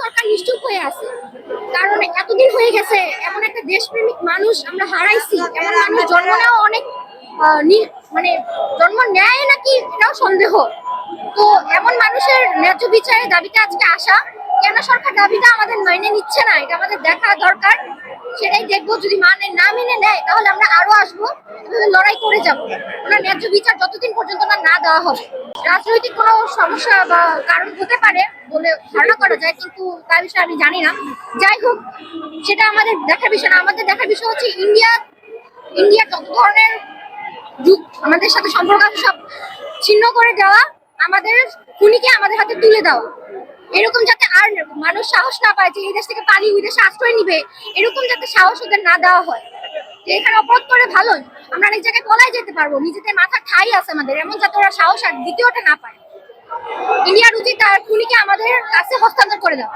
সরকার নিশ্চুপ হয়ে আছে। কারণ এতদিন হয়ে গেছে, এমন একটা দেশপ্রেমিক মানুষ আমরা হারাইছি, এমন মানুষ জন্ম নেওয়া অনেক মানে জন্ম নেয় নাকি এটাও সন্দেহ। তো এমন মানুষের ন্যায্য বিচারের দাবিতে আজকে আসা, কেন সরকার দাবিটা আমাদের মেনে নিচ্ছে না? এটা আমাদের দেখা দরকার। সেটাই দেখব, যদি মানে না মেনে নেয়, তাহলে আমরা আরও আসব লড়াই করে যাব। ওনার ন্যায্য বিচার যতদিন পর্যন্ত না দেওয়া হবে। রাজনৈতিক কোনো সমস্যা বা কারণ হতে পারে বলে ধারণা করা যায়, কিন্তু তার বিষয়ে আমি জানি না। যাই হোক, সেটা আমাদের দেখার বিষয় না। আমাদের দেখার বিষয় হচ্ছে ইন্ডিয়া ইন্ডিয়া যত ধরনের যুগ। আমাদের সাথে সম্পর্ক সব ছিন্ন করে দেওয়া। আমাদের খুনিকে আমাদের হাতে তুলে দেওয়া এরকম যাতে আর মানুষ সাহস না পায় যে এই দেশ থেকে পালিয়ে ওই দেশে আশ্রয় নিবে, এরকম যাতে সাহস ওদের না দেওয়া হয়। এখানে অপরাধ করে ভালোই। আমরা অনেক জায়গায় পলাই যেতে পারব। নিজেদের মাথা ঠাই আছে আমাদের। এমন যাতে ওরা সাহস আর দ্বিতীয়টা না পায়। ইন্ডিয়ার উচিত তার খুনিকে আমাদের কাছে হস্তান্তর করে দেওয়া